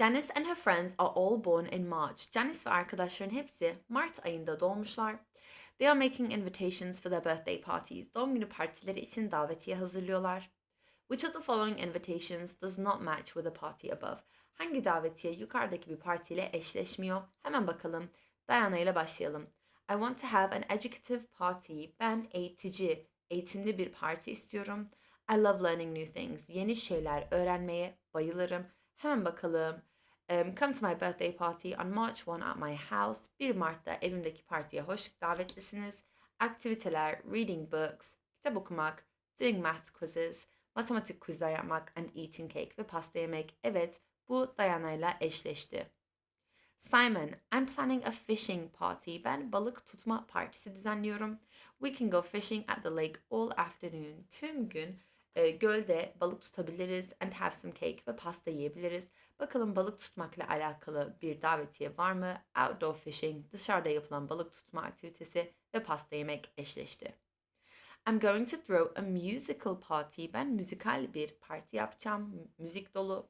Janice and her friends are all born in March. Janice ve arkadaşların hepsi Mart ayında doğmuşlar. They are making invitations for their birthday parties. Doğum günü partileri için davetiye hazırlıyorlar. Which of the following invitations does not match with the party above? Hangi davetiye yukarıdaki bir partiyle eşleşmiyor? Hemen bakalım. Diana ile başlayalım. I want to have an educative party. Ben eğitici, eğitimli bir parti istiyorum. I love learning new things. Yeni şeyler öğrenmeye bayılırım. Hemen bakalım. Um, come to my birthday party on March 1 at my house. 1 Mart'ta evimdeki partiye hoş davetlisiniz. Aktiviteler, reading books, kitap okumak, doing math quizzes, matematik quizler yapmak and eating cake ve pasta yemek. Evet, bu Diana ile eşleşti. Simon, I'm planning a fishing party. Ben balık tutma partisi düzenliyorum. We can go fishing at the lake all afternoon. Tüm gün e, gölde balık tutabiliriz and have some cake ve pasta yiyebiliriz. Bakalım balık tutmakla alakalı bir davetiye var mı? Outdoor fishing, dışarıda yapılan balık tutma aktivitesi ve pasta yemek eşleşti. I'm going to throw a musical party. Ben müzikal bir parti yapacağım. Müzik dolu.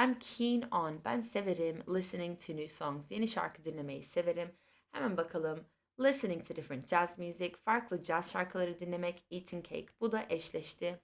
I'm keen on. Ben severim listening to new songs. Yeni şarkı dinlemeyi severim. Hemen bakalım. Listening to different jazz music. Farklı jazz şarkıları dinlemek. Eating cake. Bu da eşleşti.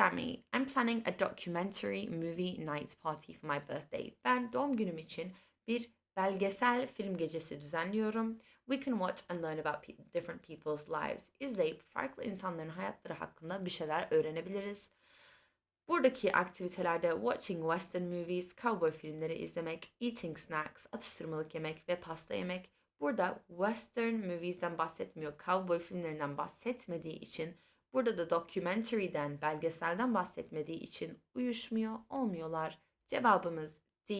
Sammy, I'm planning a documentary movie night party for my birthday. Ben doğum günüm için bir belgesel film gecesi düzenliyorum. We can watch and learn about pe- different people's lives. İzleyip farklı insanların hayatları hakkında bir şeyler öğrenebiliriz. Buradaki aktivitelerde watching western movies, cowboy filmleri izlemek, eating snacks, atıştırmalık yemek ve pasta yemek. Burada western movies'den bahsetmiyor, cowboy filmlerinden bahsetmediği için burada da documentary'den, belgeselden bahsetmediği için uyuşmuyor, olmuyorlar. Cevabımız D.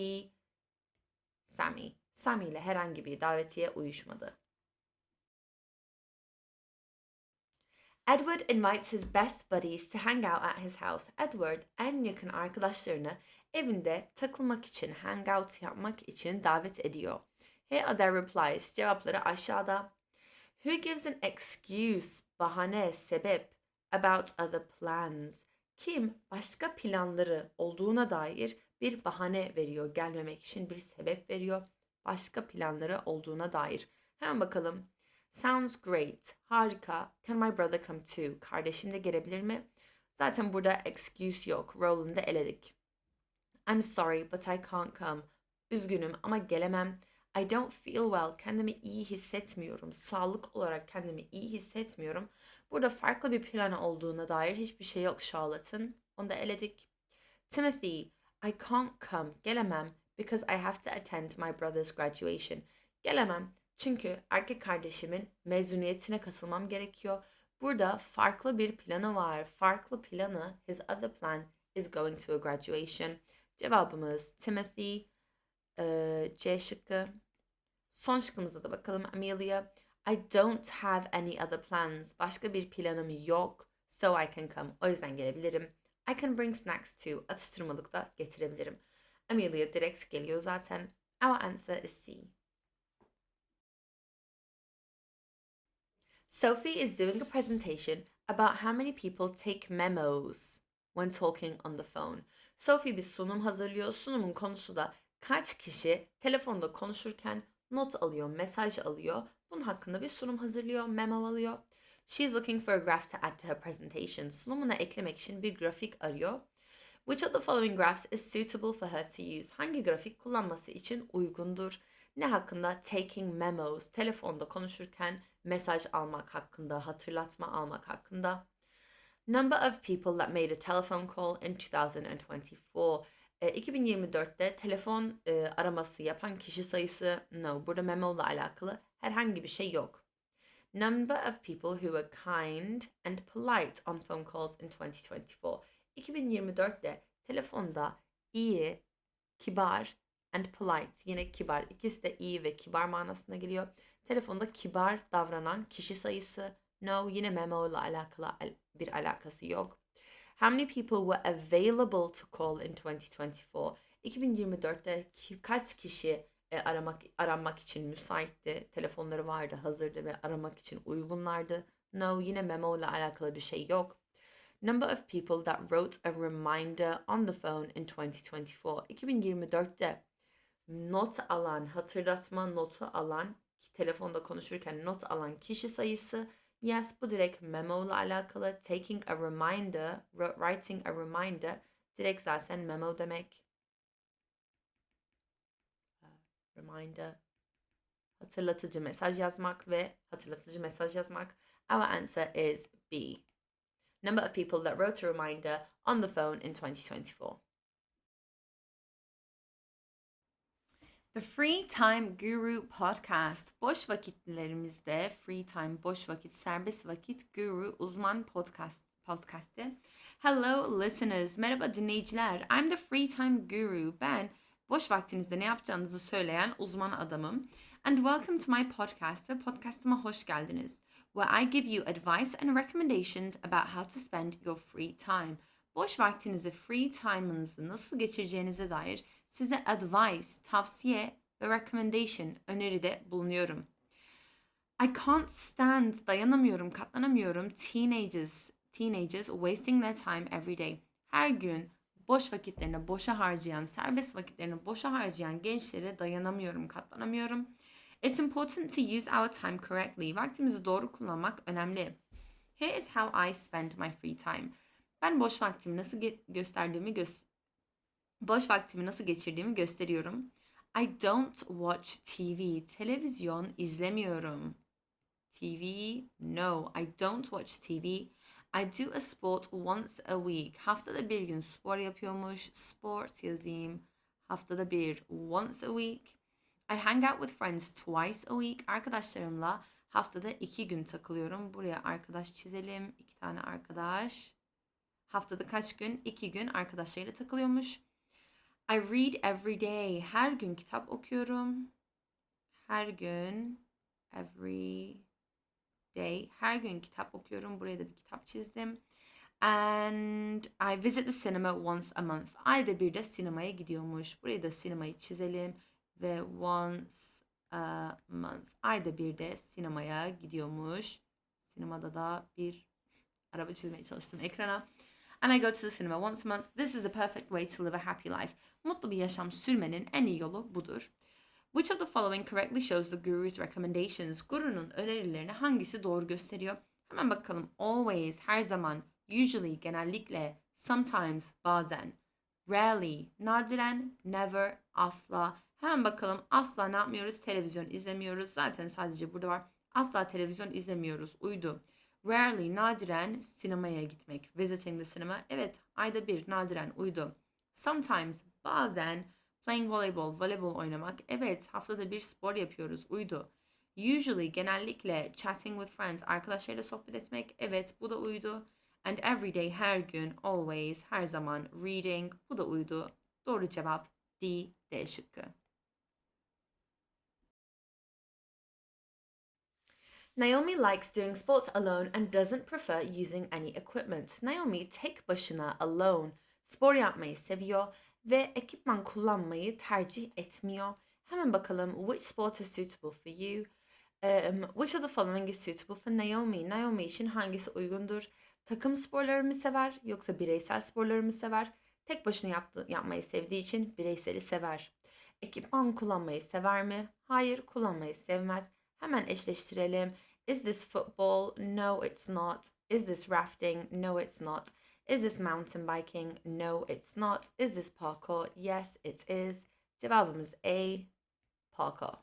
Sammy. Sammy ile herhangi bir davetiye uyuşmadı. Edward invites his best buddies to hang out at his house. Edward en yakın arkadaşlarını evinde takılmak için, hangout yapmak için davet ediyor. Here are their replies. Cevapları aşağıda. Who gives an excuse, bahane, sebep about other plans? Kim başka planları olduğuna dair bir bahane veriyor, gelmemek için bir sebep veriyor. Başka planları olduğuna dair. Hemen bakalım. Sounds great. Harika. Can my brother come too? Kardeşim de gelebilir mi? Zaten burada excuse yok. Roland'ı eledik. I'm sorry but I can't come. Üzgünüm ama gelemem. I don't feel well. Kendimi iyi hissetmiyorum. Sağlık olarak kendimi iyi hissetmiyorum. Burada farklı bir planı olduğuna dair hiçbir şey yok Charlotte'ın. Onu da eledik. Timothy, I can't come. Gelemem because I have to attend my brother's graduation. Gelemem çünkü erkek kardeşimin mezuniyetine katılmam gerekiyor. Burada farklı bir planı var. Farklı planı, his other plan is going to a graduation. Cevabımız Timothy, eee, C şıkkı. Son şıkkımıza da bakalım Amelia. I don't have any other plans. Başka bir planım yok. So I can come. O yüzden gelebilirim. I can bring snacks too. Atıştırmalık da getirebilirim. Amelia direkt geliyor zaten. Our answer is C. Sophie is doing a presentation about how many people take memos when talking on the phone. Sophie bir sunum hazırlıyor. Sunumun konusu da kaç kişi telefonda konuşurken not alıyor, mesaj alıyor. Bunun hakkında bir sunum hazırlıyor, memo alıyor. She's looking for a graph to add to her presentation. Sunumuna eklemek için bir grafik arıyor. Which of the following graphs is suitable for her to use? Hangi grafik kullanması için uygundur? Ne hakkında? Taking memos. Telefonda konuşurken mesaj almak hakkında, hatırlatma almak hakkında. Number of people that made a telephone call in 2024. E, 2024'te telefon e, araması yapan kişi sayısı no. Burada memo ile alakalı herhangi bir şey yok. Number of people who were kind and polite on phone calls in 2024. 2024'te telefonda iyi, kibar and polite yine kibar ikisi de iyi ve kibar manasına geliyor. Telefonda kibar davranan kişi sayısı no yine memo ile alakalı al- bir alakası yok. How many people were available to call in 2024? 2024'te ki- kaç kişi e, aramak aranmak için müsaitti? Telefonları vardı, hazırdı ve aramak için uygunlardı. No, yine memo ile alakalı bir şey yok. Number of people that wrote a reminder on the phone in 2024. 2024'te not alan, hatırlatma notu alan, telefonda konuşurken not alan kişi sayısı. Yes, bu direkt memo ile alakalı. Taking a reminder, writing a reminder direkt zaten memo demek. Reminder, hatırlatıcı mesaj yazmak ve hatırlatıcı mesaj yazmak. Our answer is B. Number of people that wrote a reminder on the phone in 2024. The Free Time Guru Podcast. Boş vakitlerimizde free time, boş vakit, serbest vakit guru uzman podcast podcast'i. Hello listeners. Merhaba dinleyiciler. I'm the Free Time Guru. Ben boş vaktinizde ne yapacağınızı söyleyen uzman adamım. And welcome to my podcast ve podcastıma hoş geldiniz. Where I give you advice and recommendations about how to spend your free time. Boş vaktinizi, free time'ınızı nasıl geçireceğinize dair size advice, tavsiye ve recommendation, öneride bulunuyorum. I can't stand, dayanamıyorum, katlanamıyorum teenagers, teenagers wasting their time every day. Her gün boş vakitlerini boşa harcayan, serbest vakitlerini boşa harcayan gençlere dayanamıyorum, katlanamıyorum. It's important to use our time correctly. Vaktimizi doğru kullanmak önemli. Here is how I spend my free time. Ben boş vaktimi nasıl gösterdiğimi gö- boş vaktimi nasıl geçirdiğimi gösteriyorum. I don't watch TV. Televizyon izlemiyorum. TV? No, I don't watch TV. I do a sport once a week. Haftada bir gün spor yapıyormuş. Sport yazayım. Haftada bir once a week. I hang out with friends twice a week. Arkadaşlarımla haftada iki gün takılıyorum. Buraya arkadaş çizelim. İki tane arkadaş. Haftada kaç gün? İki gün arkadaşlarıyla takılıyormuş. I read every day. Her gün kitap okuyorum. Her gün every day. Her gün kitap okuyorum. Buraya da bir kitap çizdim. And I visit the cinema once a month. Ayda bir de sinemaya gidiyormuş. Buraya da sinemayı çizelim. Ve once a month. Ayda bir de sinemaya gidiyormuş. Sinemada da bir araba çizmeye çalıştım ekrana. And I go to the cinema once a month. This is the perfect way to live a happy life. Mutlu bir yaşam sürmenin en iyi yolu budur. Which of the following correctly shows the guru's recommendations? Gurunun önerilerini hangisi doğru gösteriyor? Hemen bakalım. Always, her zaman, usually, genellikle, sometimes, bazen, rarely, nadiren, never, asla. Hemen bakalım. Asla ne yapmıyoruz? Televizyon izlemiyoruz. Zaten sadece burada var. Asla televizyon izlemiyoruz. Uydu. Rarely, nadiren sinemaya gitmek. Visiting the cinema. Evet, ayda bir, nadiren, uydu. Sometimes, bazen, playing volleyball, voleybol oynamak. Evet, haftada bir spor yapıyoruz, uydu. Usually, genellikle, chatting with friends, arkadaşlarıyla sohbet etmek. Evet, bu da uydu. And every day, her gün, always, her zaman, reading, bu da uydu. Doğru cevap D, D şıkkı. Naomi likes doing sports alone and doesn't prefer using any equipment. Naomi tek başına alone spor yapmayı seviyor ve ekipman kullanmayı tercih etmiyor. Hemen bakalım which sport is suitable for you? Um, which of the following is suitable for Naomi? Naomi için hangisi uygundur? Takım sporları mı sever yoksa bireysel sporları mı sever? Tek başına yaptı, yapmayı sevdiği için bireyseli sever. Ekipman kullanmayı sever mi? Hayır, kullanmayı sevmez. Hemen eşleştirelim. Is this football? No, it's not. Is this rafting? No, it's not. Is this mountain biking? No, it's not. Is this parkour? Yes, it is. Cevabımız A. Parkour.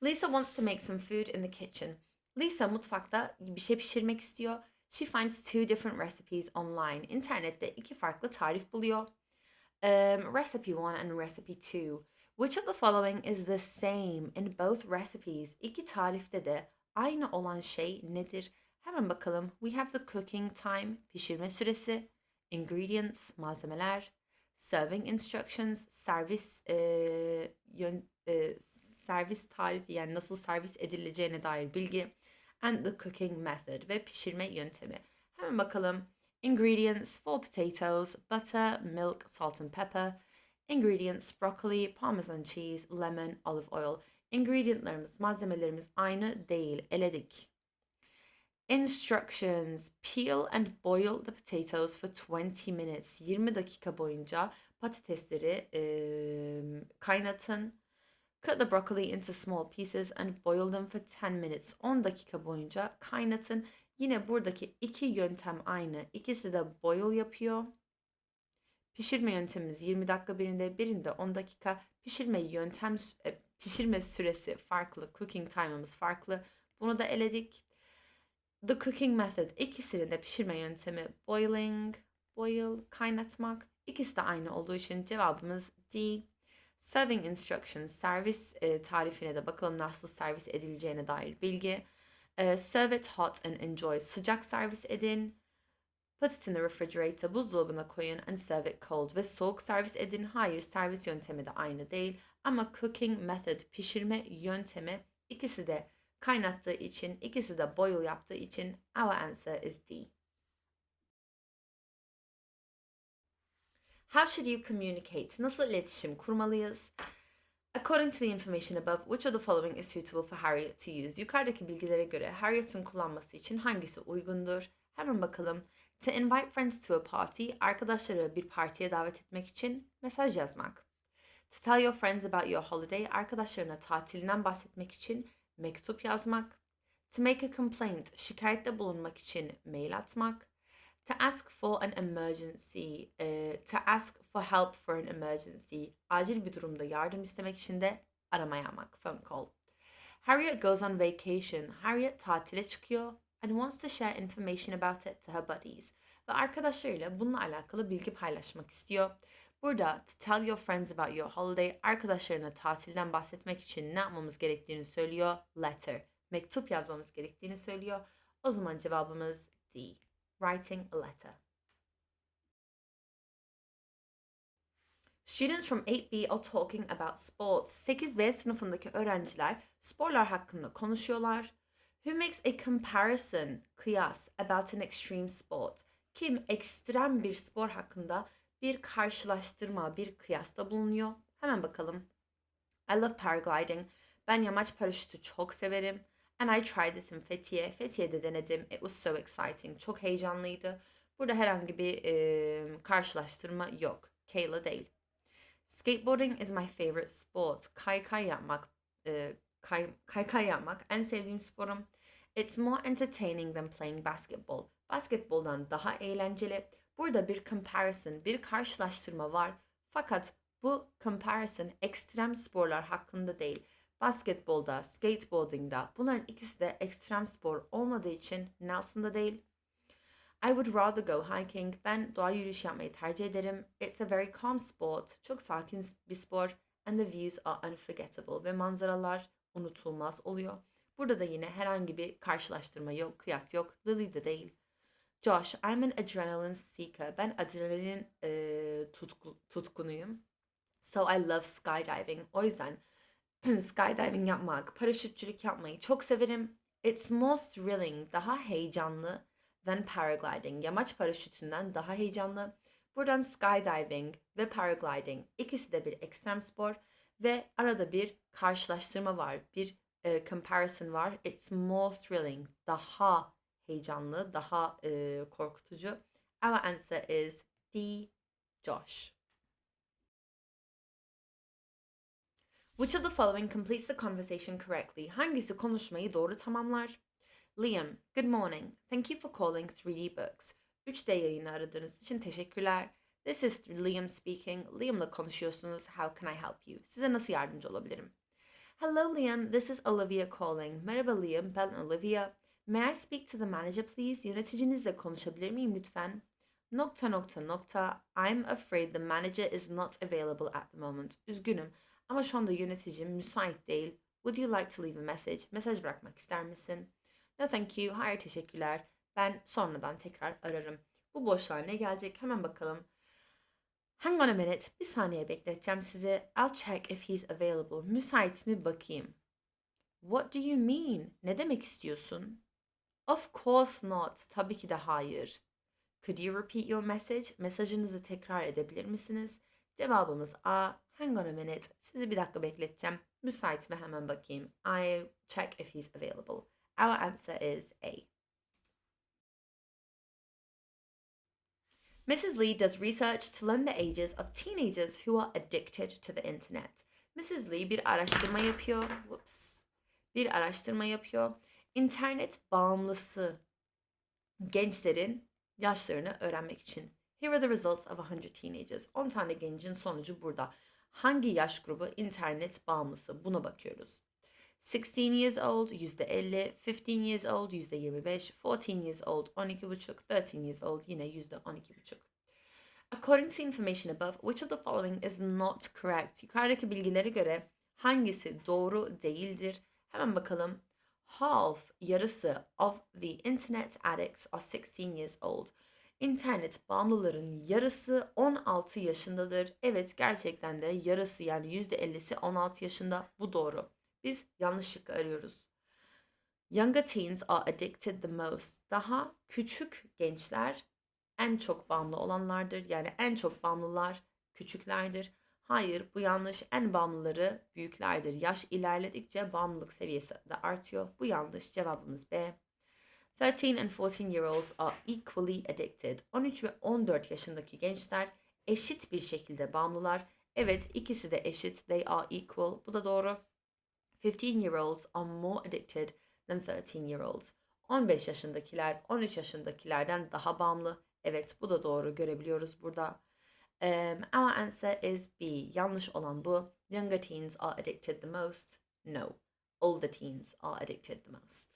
Lisa wants to make some food in the kitchen. Lisa mutfakta bir şey pişirmek istiyor. She finds two different recipes online. İnternette iki farklı tarif buluyor. Um, recipe one and recipe two. Which of the following is the same in both recipes? İki tarifte de aynı olan şey nedir? Hemen bakalım. We have the cooking time, pişirme süresi, ingredients, malzemeler, serving instructions, servis e, yön, e, servis tarifi yani nasıl servis edileceğine dair bilgi and the cooking method ve pişirme yöntemi. Hemen bakalım. Ingredients, four potatoes, butter, milk, salt and pepper. Ingredients, broccoli, parmesan cheese, lemon, olive oil. Ingredientlarımız, malzemelerimiz aynı değil. Eledik. Instructions. Peel and boil the potatoes for 20 minutes. 20 dakika boyunca patatesleri eee, kaynatın. Cut the broccoli into small pieces and boil them for 10 minutes. 10 dakika boyunca kaynatın. Yine buradaki iki yöntem aynı. İkisi de boil yapıyor. Pişirme yöntemimiz 20 dakika birinde, birinde 10 dakika. Pişirme yöntem e, pişirme süresi farklı, cooking time'ımız farklı. Bunu da eledik. The cooking method ikisinin de pişirme yöntemi boiling, boil, kaynatmak. İkisi de aynı olduğu için cevabımız D. Serving instructions, servis e, tarifine de bakalım nasıl servis edileceğine dair bilgi. E, serve it hot and enjoy, sıcak servis edin. Put it in the refrigerator, buzdolabına koyun and serve it cold ve soğuk servis edin. Hayır, servis yöntemi de aynı değil ama cooking method, pişirme yöntemi ikisi de kaynattığı için, ikisi de boil yaptığı için our answer is D. How should you communicate? Nasıl iletişim kurmalıyız? According to the information above, which of the following is suitable for Harriet to use? Yukarıdaki bilgilere göre Harriet'in kullanması için hangisi uygundur? Hemen bakalım. To invite friends to a party, arkadaşları bir partiye davet etmek için mesaj yazmak. To tell your friends about your holiday, arkadaşlarına tatilinden bahsetmek için mektup yazmak. To make a complaint, şikayette bulunmak için mail atmak. To ask for an emergency, e, to ask for help for an emergency, acil bir durumda yardım istemek için de arama yapmak, phone call. Harriet goes on vacation. Harriet tatile çıkıyor and wants to share information about it to her buddies. Ve arkadaşlarıyla bununla alakalı bilgi paylaşmak istiyor. Burada to tell your friends about your holiday, arkadaşlarına tatilden bahsetmek için ne yapmamız gerektiğini söylüyor. Letter, mektup yazmamız gerektiğini söylüyor. O zaman cevabımız D. Writing a letter. Students from 8B are talking about sports. 8B sınıfındaki öğrenciler sporlar hakkında konuşuyorlar. Who makes a comparison, kıyas, about an extreme sport? Kim ekstrem bir spor hakkında bir karşılaştırma, bir kıyasta bulunuyor? Hemen bakalım. I love paragliding. Ben yamaç paraşütü çok severim. And I tried it in Fethiye. Fethiye'de denedim. It was so exciting. Çok heyecanlıydı. Burada herhangi bir e, karşılaştırma yok. Kayla değil. Skateboarding is my favorite sport. Kaykay yapmak, e, kay, kaykay yapmak en sevdiğim sporum. It's more entertaining than playing basketball. Basketboldan daha eğlenceli. Burada bir comparison, bir karşılaştırma var. Fakat bu comparison ekstrem sporlar hakkında değil. Basketbolda, skateboardingda bunların ikisi de ekstrem spor olmadığı için Nelson'da değil. I would rather go hiking. Ben doğa yürüyüş yapmayı tercih ederim. It's a very calm sport. Çok sakin bir spor. And the views are unforgettable. Ve manzaralar unutulmaz oluyor. Burada da yine herhangi bir karşılaştırma yok, kıyas yok. Lily de değil. Josh, I'm an adrenaline seeker. Ben adrenalin e, tutku, tutkunuyum. So I love skydiving. O yüzden skydiving yapmak, paraşütçülük yapmayı çok severim. It's more thrilling, daha heyecanlı than paragliding. Yamaç paraşütünden daha heyecanlı. Buradan skydiving ve paragliding ikisi de bir ekstrem spor ve arada bir karşılaştırma var. Bir e, comparison var. It's more thrilling, daha heyecanlı, daha e, korkutucu. Our answer is D. Josh. Which of the following completes the conversation correctly? Hangisi konuşmayı doğru tamamlar? Liam, good morning. Thank you for calling 3D Books. 3D yayını aradığınız için teşekkürler. This is Liam speaking. Liam'la konuşuyorsunuz. How can I help you? Size nasıl yardımcı olabilirim? Hello Liam, this is Olivia calling. Merhaba Liam, ben Olivia. May I speak to the manager please? Yöneticinizle konuşabilir miyim lütfen? Nokta nokta nokta. I'm afraid the manager is not available at the moment. Üzgünüm ama şu anda yöneticim müsait değil. Would you like to leave a message? Mesaj bırakmak ister misin? No thank you. Hayır teşekkürler. Ben sonradan tekrar ararım. Bu boşluğa ne gelecek? Hemen bakalım. Hang on a minute. Bir saniye bekleteceğim sizi. I'll check if he's available. Müsait mi bakayım. What do you mean? Ne demek istiyorsun? Of course not. Tabii ki de hayır. Could you repeat your message? Mesajınızı tekrar edebilir misiniz? Cevabımız A. Hang on a minute. Sizi bir dakika bekleteceğim. Müsait mi hemen bakayım. I check if he's available. Our answer is A. Mrs. Lee does research to learn the ages of teenagers who are addicted to the internet. Mrs. Lee bir araştırma yapıyor. Whoops. Bir araştırma yapıyor. İnternet bağımlısı gençlerin yaşlarını öğrenmek için. Here are the results of 100 teenagers. 10 tane gencin sonucu burada. Hangi yaş grubu internet bağımlısı? Buna bakıyoruz. 16 years old %50, 15 years old %25, 14 years old 12,5, 13 years old yine %12,5. According to information above, which of the following is not correct? Yukarıdaki bilgilere göre hangisi doğru değildir? Hemen bakalım. Half, yarısı of the internet addicts are 16 years old. İnternet bağımlıların yarısı 16 yaşındadır. Evet gerçekten de yarısı yani %50'si 16 yaşında. Bu doğru. Biz yanlış şıkkı arıyoruz. Younger teens are addicted the most. Daha küçük gençler en çok bağımlı olanlardır. Yani en çok bağımlılar küçüklerdir. Hayır bu yanlış. En bağımlıları büyüklerdir. Yaş ilerledikçe bağımlılık seviyesi de artıyor. Bu yanlış. Cevabımız B. 13 and 14 year olds are equally addicted. 13 ve 14 yaşındaki gençler eşit bir şekilde bağımlılar. Evet ikisi de eşit. They are equal. Bu da doğru. 15 year olds are more addicted than 13 year olds. 15 yaşındakiler 13 yaşındakilerden daha bağımlı. Evet bu da doğru görebiliyoruz burada. Um, our answer is B. Yanlış olan bu. Younger teens are addicted the most. No. Older teens are addicted the most.